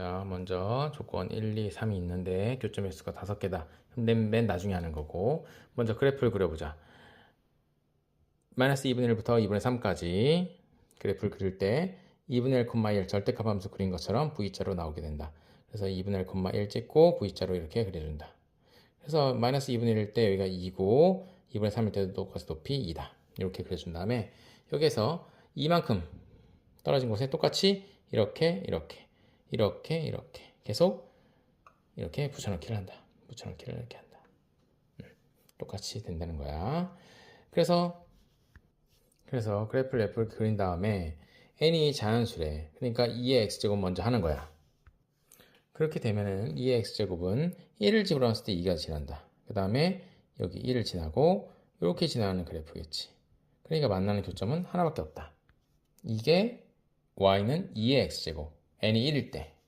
자, 먼저 조건 1, 2, 3이 있는데 교점 횟수가 5개다. 그럼 맨, 맨 나중에 하는 거고. 먼저 그래프를 그려보자. 마이너스 2분의 1부터 2분의 3까지 그래프를 그릴 때 2분의 1, 1 절대값 함수 그린 것처럼 V자로 나오게 된다. 그래서 2분의 1, 1 찍고 V자로 이렇게 그려준다. 그래서 마이너스 2분의 1일 때 여기가 2고 2분의 3일 때도 똑같이 높이 2다. 이렇게 그려준 다음에 여기에서 이만큼 떨어진 곳에 똑같이 이렇게 이렇게 이렇게 이렇게 계속 이렇게 붙여넣기를 한다. 붙여넣기를 이렇게 한다. 음, 똑같이 된다는 거야. 그래서 그래서 그래프를 F를 그린 다음에 n이 자연수래. 그러니까 2의 x제곱 먼저 하는 거야. 그렇게 되면은 2의 x제곱은 1을 집어넣었을 때 2가 지난다. 그 다음에 여기 1을 지나고 이렇게 지나가는 그래프겠지. 그러니까 만나는 교점은 하나밖에 없다. 이게 y는 2의 x제곱, n이 1일 때.